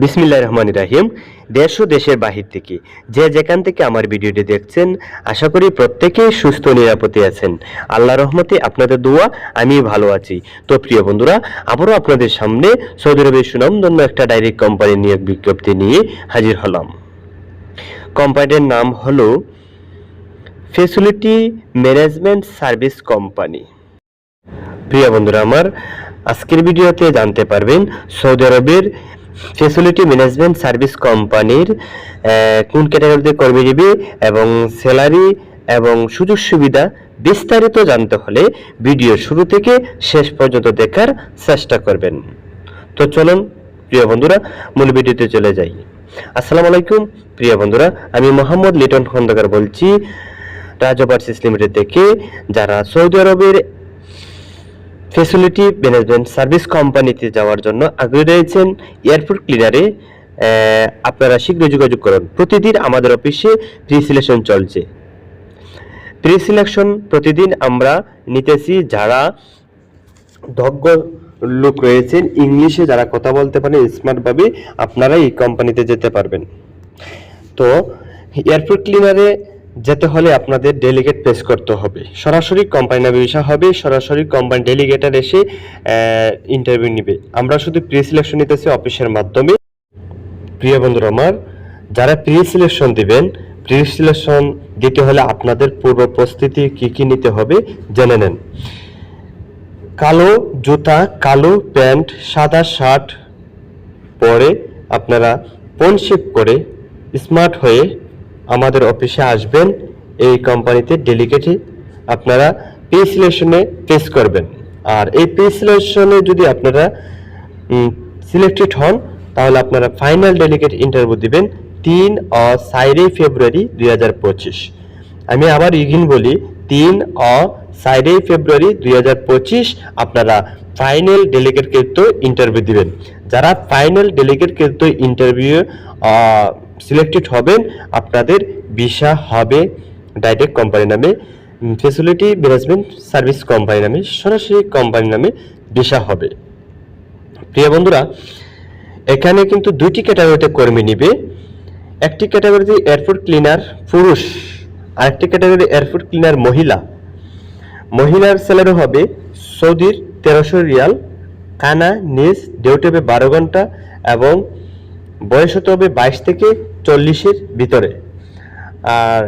বিসমিল্লাহ রহমান রাহিম। দেশ ও দেশের বাহির থেকে যে যেখান থেকে আমার ভিডিওটি দেখছেন, আশা করি প্রত্যেকেই সুস্থ নিরাপদে আছেন। আল্লাহ রহমতে আপনাদের দোয়া আমি ভালো আছি। তো প্রিয় বন্ধুরা, আবারও আপনাদের সামনে সৌদি আরবের সুনামধন্য একটা ডাইরেক্ট কোম্পানি নিয়োগ বিজ্ঞপ্তি নিয়ে হাজির হলাম। কোম্পানিটির নাম হলো ফেসিলিটি ম্যানেজমেন্ট সার্ভিস কোম্পানি প্রিয় বন্ধুরা আমার, আজকের ভিডিওতে জানতে পারবেন সৌদি আরবের ফেসিলিটি ম্যানেজমেন্ট সার্ভিস কোম্পানির কোন ক্যাটাগরিতে কর্মী নিবে এবং স্যালারি এবং সুযোগ সুবিধা বিস্তারিত জানতে হলে ভিডিও শুরু থেকে শেষ পর্যন্ত দেখার চেষ্টা করবেন। তো চলুন, প্রিয় বন্ধুরা, মূল ভিডিওতে চলে যাই। আসসালামু আলাইকুম, প্রিয় বন্ধুরা, আমি মোহাম্মদ লিটন খন্দকার বলছি রাজ ওভারসিস লিমিটেড থেকে, যারা সৌদি আরবের ফেসিলিটি ম্যানেজমেন্ট সার্ভিস কোম্পানিতে যাওয়ার জন্য আগ্রহী রয়েছেন এয়ারপোর্ট ক্লিনারে আপনারা শীঘ্র যোগাযোগ করুন। প্রতিদিন আমাদের অফিসে প্রি সিলেকশন চলছে। প্রি সিলেকশন প্রতিদিন আমরা নিতেছি যারা দক্ষ লোক রয়েছেন, ইংলিশে যারা কথা বলতে পারেন, স্মার্টভাবে আপনারা এই কোম্পানিতে যেতে পারবেন। তো এয়ারপোর্ট ক্লিনারে যেতে হলে আপনাদের ডেলিগেট পেশ করতে হবে। সরাসরি কোম্পানি ভিসা হবে, সরাসরি কোম্পানি ডেলিগেটার এসে ইন্টারভিউ নেবে। আমরা শুধু প্রি সিলেকশন নিতেছি অফিসের মাধ্যমে। প্রিয় বন্ধুরা আমার, যারা প্রি সিলেকশন দিবেন প্রি সিলেকশন দিতে হলে আপনাদের পূর্ব প্রস্তুতি কি কি নিতে হবে জেনে নেন। কালো জুতা, কালো প্যান্ট, সাদা শার্ট পরে আপনারা পনশেপ করে স্মার্ট হয়ে আমাদের অফিসে আসবেন, এই কোম্পানিতে ডেলিগেটে আপনারা পে সিলেকশনে পেশ করবেন। আর এই পে সিলেকশনে যদি আপনারা সিলেক্টেড হন, তাহলে আপনারা ফাইনাল ডেলিগেট ইন্টারভিউ দিবেন তিন অ চারই ফেব্রুয়ারি দুই হাজার পঁচিশ। আমি আবার ইগিন বলি, তিন অ চারই ফেব্রুয়ারি দুই হাজার পঁচিশ আপনারা ফাইনাল ডেলিগেট কিন্তু ইন্টারভিউ দিবেন। যারা ফাইনাল ডেলিগেট কিন্তু ইন্টারভিউ সিলেক্টেড হবেন, আপনাদের ভিসা হবে ডাইরেক্ট কোম্পানি নামে। ফেসিলিটি ম্যানেজমেন্ট সার্ভিস কোম্পানি নামে, সরাসরি কোম্পানি নামে ভিসা হবে। প্রিয় বন্ধুরা, এখানে কিন্তু দুইটি ক্যাটাগরিতে কর্মী নিবে। একটি ক্যাটাগরিতে এয়ারপোর্ট ক্লিনার পুরুষ, আরেকটি ক্যাটাগরি এয়ারপোর্ট ক্লিনার মহিলা। মহিলার স্যালারি হবে সৌদির তেরোশো রিয়াল, কানা নিজ ডিউটি হবে বারো ঘণ্টা এবং বয়স হতে হবে বাইশ থেকে চল্লিশের ভিতরে। আর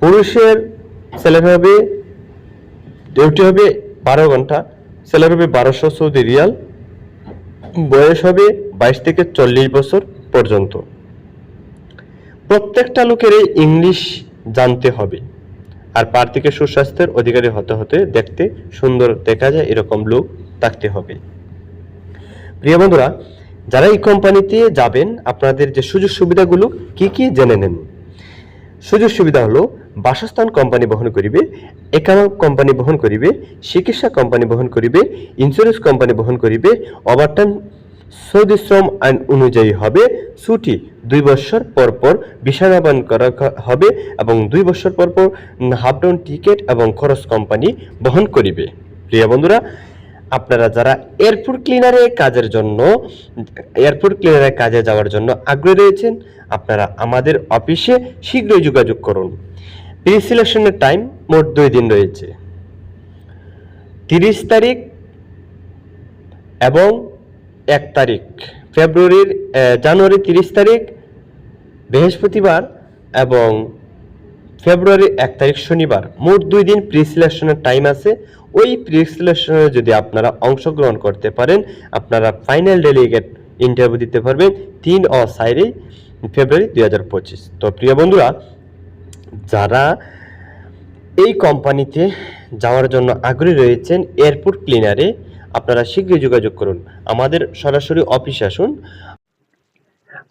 পুরুষের স্যালারি হবে, ডিউটি হবে বারো ঘণ্টা স্যালারি হবে বারোশো সৌদি রিয়াল, বয়স হবে বাইশ থেকে চল্লিশ বছর পর্যন্ত। প্রত্যেকটা লোকেরই ইংলিশ জানতে হবে, আর প্রার্থীকে সুস্বাস্থ্যের অধিকারী হতে হতে দেখতে সুন্দর দেখা যায়, এরকম লোক থাকতে হবে। প্রিয় বন্ধুরা যারা এই কোম্পানিতে যাবেন, আপনাদের যে সুযোগ সুবিধাগুলো কি কি জেনে নেন? সুযোগ সুবিধা হলো, বাসস্থান কোম্পানি বহন করিবে একাউন্ট কোম্পানি বহন করিবে, চিকিৎসা কোম্পানি বহন করিবে ইন্স্যুরেন্স কোম্পানি বহন করিবে ওভারটাইম সৌদি শ্রম আইন অনুযায়ী হবে, ছুটি দুই বছর পর পর বিছানাবান করা হবে এবং দুই বছর পর পর হাফ ডাউন টিকিট এবং খরচ কোম্পানি বহন করিবে। প্রিয় বন্ধুরা আপনারা যারা এয়ারপোর্ট ক্লিনারে কাজের জন্য এয়ারপোর্ট ক্লিনারে কাজে যাওয়ার জন্য আগ্রহী রয়েছেন, আপনারা আমাদের অফিসে শীঘ্রই যোগাযোগ করুন। প্রি সিলেকশনের টাইম মোট দুই দিন রয়েছে। তিরিশ তারিখ এবং এক তারিখ। ফেব্রুয়ারির জানুয়ারি তিরিশ তারিখ, বৃহস্পতিবার এবং ফেব্রুয়ারি এক তারিখ শনিবার। মোট দুই দিন প্রি সিলেকশনের টাইম আছে। ওই প্রি সিলেকশনে যদি আপনারা অংশগ্রহণ করতে পারেন, আপনারা ফাইনাল ডেলিগেট ইন্টারভিউ দিতে পারবেন তিন ও চারই ফেব্রুয়ারি দুই হাজার পঁচিশ। তো প্রিয় বন্ধুরা, যারা এই কোম্পানিতে যাওয়ার জন্য আগ্রহী রয়েছেন এয়ারপোর্ট ক্লিনারে আপনারা শীঘ্রই যোগাযোগ করুন। আমাদের সরাসরি অফিসে আসুন।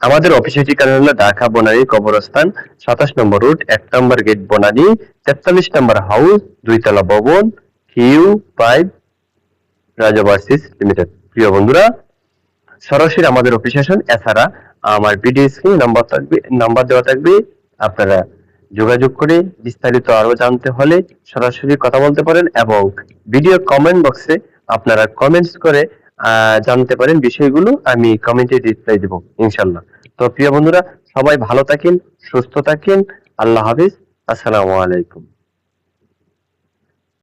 আমাদের অফিসের ঠিকানা হলো ঢাকা, বনানী কবরস্থান, সাতাশ নম্বর রুট এক নম্বর গেট বনানী, তেতাল্লিশ নম্বর হাউস, দুইতলা ভবন। কিউ ফাইভ রাজাবাসিস লিমিটেড প্রিয় বন্ধুরা, সরাসরি আমাদের অফিসে আসুন। এছাড়া আমার ভিডিও স্ক্রিনে নাম্বার থাকবে নাম্বার দেওয়া থাকবে। আপনারা যোগাযোগ করে বিস্তারিত আরও জানতে হলে সরাসরি কথা বলতে পারেন এবং ভিডিও কমেন্ট বক্সে আপনারা কমেন্টস করে জানতে পারেন বিষয়গুলো। আমি কমেন্টে রিপ্লাই দেবো ইনশাল্লাহ তো প্রিয় বন্ধুরা, সবাই ভালো থাকেন, সুস্থ থাকেন। আল্লাহ হাফিজ। আসসালামু আলাইকুম।